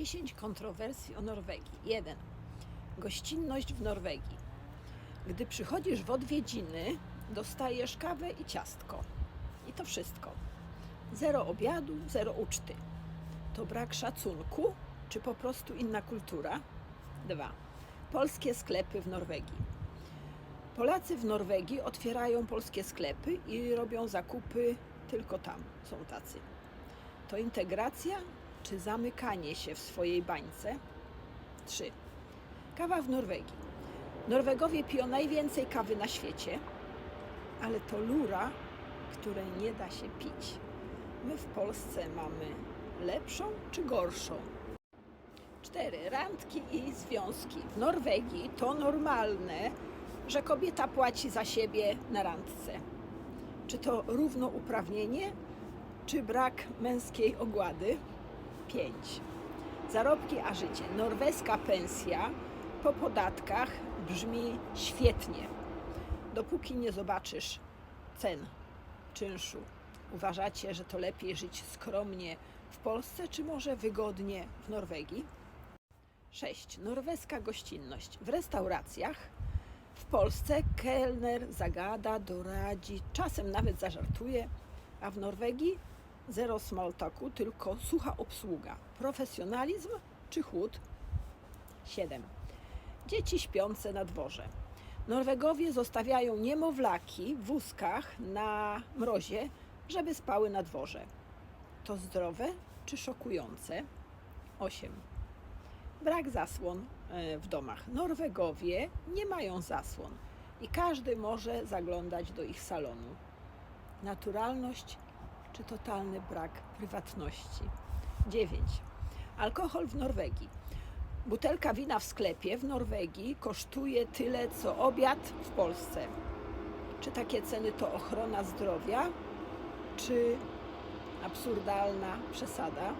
10 kontrowersji o Norwegii. 1. Gościnność w Norwegii. Gdy przychodzisz w odwiedziny, dostajesz kawę i ciastko. I to wszystko. Zero obiadu, zero uczty. To brak szacunku, czy po prostu inna kultura? 2. Polskie sklepy w Norwegii. Polacy w Norwegii otwierają polskie sklepy i robią zakupy tylko tam. Są tacy. To integracja czy zamykanie się w swojej bańce? 3. Kawa w Norwegii. Norwegowie piją najwięcej kawy na świecie, ale to lura, której nie da się pić. My w Polsce mamy lepszą czy gorszą? 4. Randki i związki. W Norwegii to normalne, że kobieta płaci za siebie na randce. Czy to równouprawnienie, czy brak męskiej ogłady? 5. Zarobki a życie. Norweska pensja po podatkach brzmi świetnie. Dopóki nie zobaczysz cen czynszu, uważacie, że to lepiej żyć skromnie w Polsce, czy może wygodnie w Norwegii? 6. Norweska gościnność. W restauracjach w Polsce kelner zagada, doradzi, czasem nawet zażartuje, a w Norwegii zero small talku, tylko sucha obsługa. Profesjonalizm czy chłód? 7. Dzieci śpiące na dworze. Norwegowie zostawiają niemowlaki w wózkach na mrozie, żeby spały na dworze. To zdrowe czy szokujące? 8. Brak zasłon e, w domach. Norwegowie nie mają zasłon i każdy może zaglądać do ich salonu. Naturalność czy totalny brak prywatności? 9. Alkohol w Norwegii. Butelka wina w sklepie w Norwegii kosztuje tyle co obiad w Polsce. Czy takie ceny to ochrona zdrowia, czy absurdalna przesada?